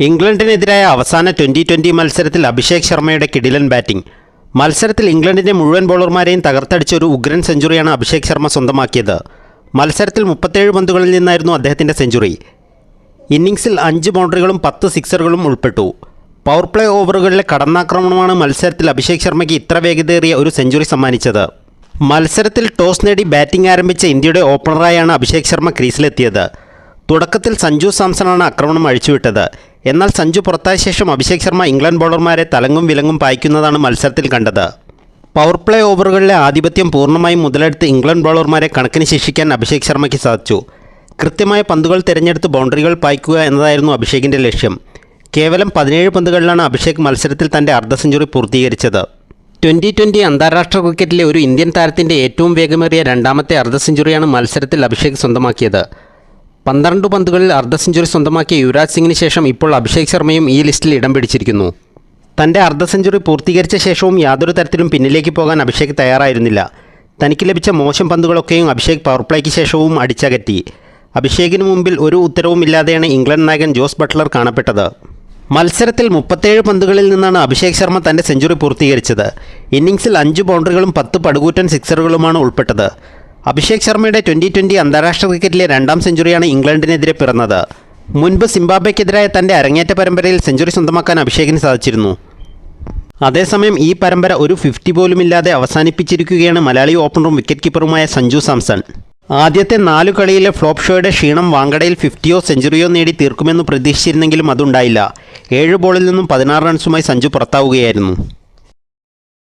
ഇംഗ്ലണ്ടിനെതിരായ അവസാന twenty twenty മത്സരത്തിൽ അഭിഷേക് ശർമ്മയുടെ കിടിലൻ ബാറ്റിംഗ്. മത്സരത്തിൽ ഇംഗ്ലണ്ടിന്റെ മുഴുവൻ ബോളർമാരെയും തകർത്തടിച്ച ഒരു ഉഗ്രൻ സെഞ്ചുറിയാണ് അഭിഷേക് ശർമ്മ സ്വന്തമാക്കിയത്. മത്സരത്തിൽ മുപ്പത്തേഴ് പന്തുകളിൽ നിന്നായിരുന്നു അദ്ദേഹത്തിന്റെ സെഞ്ചുറി. ഇന്നിംഗ്സിൽ അഞ്ച് ബൗണ്ടറികളും പത്ത് സിക്സറുകളും ഉൾപ്പെട്ടു. പവർ പ്ലേ ഓവറുകളിലെ കടന്നാക്രമണമാണ് മത്സരത്തിൽ അഭിഷേക് ശർമ്മയ്ക്ക് ഇത്ര വേഗതയേറിയ ഒരു സെഞ്ചുറി സമ്മാനിച്ചത്. മത്സരത്തിൽ ടോസ് നേടി ബാറ്റിംഗ് ആരംഭിച്ച ഇന്ത്യയുടെ ഓപ്പണറായാണ് അഭിഷേക് ശർമ്മ ക്രീസിലെത്തിയത്. തുടക്കത്തിൽ സഞ്ജു സാംസൺ ആണ് ആക്രമണം അഴിച്ചുവിട്ടത്. എന്നാൽ സഞ്ജു പുറത്തായ ശേഷം അഭിഷേക് ശർമ്മ ഇംഗ്ലണ്ട് ബൗളർമാരെ തലങ്ങും വിലങ്ങും പായിക്കുന്നതാണ് മത്സരത്തിൽ കണ്ടത്. പവർ പ്ലേ ഓവറുകളിലെ ആധിപത്യം പൂർണമായും മുതലെടുത്ത് ഇംഗ്ലണ്ട് ബൗളർമാരെ കണക്കിന് ശിക്ഷിക്കാൻ അഭിഷേക് ശർമ്മയ്ക്ക് സാധിച്ചു. കൃത്യമായ പന്തുകൾ തിരഞ്ഞെടുത്ത് ബൗണ്ടറികൾ പായിക്കുക എന്നതായിരുന്നു അഭിഷേകിന്റെ ലക്ഷ്യം. കേവലം പതിനേഴ് പന്തുകളിലാണ് അഭിഷേക് മത്സരത്തിൽ തന്റെ അർദ്ധ സെഞ്ചുറി പൂർത്തീകരിച്ചത്. ട്വന്റി ട്വന്റി അന്താരാഷ്ട്ര ക്രിക്കറ്റിലെ ഒരു ഇന്ത്യൻ താരത്തിന്റെ ഏറ്റവും വേഗമേറിയ രണ്ടാമത്തെ അർദ്ധ സെഞ്ചുറിയാണ് മത്സരത്തിൽ അഭിഷേക് സ്വന്തമാക്കിയത്. പന്ത്രണ്ട് പന്തുകളിൽ അർദ്ധ സെഞ്ചുറി സ്വന്തമാക്കിയ യുവരാജ് സിംഗിന് ശേഷം ഇപ്പോൾ അഭിഷേക് ശർമ്മയും ഈ ലിസ്റ്റിൽ ഇടം പിടിച്ചിരിക്കുന്നു. തന്റെ അർദ്ധ സെഞ്ചുറി പൂർത്തീകരിച്ച ശേഷവും യാതൊരു തരത്തിലും പിന്നിലേക്ക് പോകാൻ അഭിഷേക് തയ്യാറായിരുന്നില്ല. തനിക്ക് ലഭിച്ച മോശം പന്തുകളൊക്കെയും അഭിഷേക് പവർ പ്ലേക്ക് ശേഷവും അടിച്ചകറ്റി. അഭിഷേകിന് മുമ്പിൽ ഒരു ഉത്തരവുമില്ലാതെയാണ് ഇംഗ്ലണ്ട് നായകൻ ജോസ് ബട്ട്ലർ കാണപ്പെട്ടത്. മത്സരത്തിൽ മുപ്പത്തേഴ് പന്തുകളിൽ നിന്നാണ് അഭിഷേക് ശർമ്മ തന്റെ സെഞ്ചുറി പൂർത്തീകരിച്ചത്. ഇന്നിംഗ്സിൽ അഞ്ച് ബൗണ്ടറികളും പത്ത് പടുകൂറ്റൻ സിക്സറുകളുമാണ് ഉൾപ്പെട്ടത്. അഭിഷേക് ശർമ്മയുടെ ട്വന്റി ട്വന്റി അന്താരാഷ്ട്ര ക്രിക്കറ്റിലെ രണ്ടാം സെഞ്ചുറിയാണ് ഇംഗ്ലണ്ടിനെതിരെ പിറന്നത്. മുൻപ് സിംബാബ്വെക്കെതിരായ തന്റെ അരങ്ങേറ്റ പരമ്പരയിൽ സെഞ്ചുറി സ്വന്തമാക്കാൻ അഭിഷേകിന് സാധിച്ചിരുന്നു. അതേസമയം ഈ പരമ്പര ഒരു ഫിഫ്റ്റി പോലുമില്ലാതെ അവസാനിപ്പിച്ചിരിക്കുകയാണ് മലയാളി ഓപ്പണറും വിക്കറ്റ് കീപ്പറുമായ സഞ്ജു സാംസൺ. ആദ്യത്തെ നാലു കളിയിലെ ഫ്ലോപ്പ് ഷോയുടെ ക്ഷീണം വാങ്കടയിൽ ഫിഫ്റ്റിയോ സെഞ്ചുറിയോ നേടി തീർക്കുമെന്ന് പ്രതീക്ഷിച്ചിരുന്നെങ്കിലും അതുണ്ടായില്ല. ഏഴ് ബോളിൽ നിന്നും പതിനാറ് റൺസുമായി സഞ്ജു പുറത്താവുകയായിരുന്നു.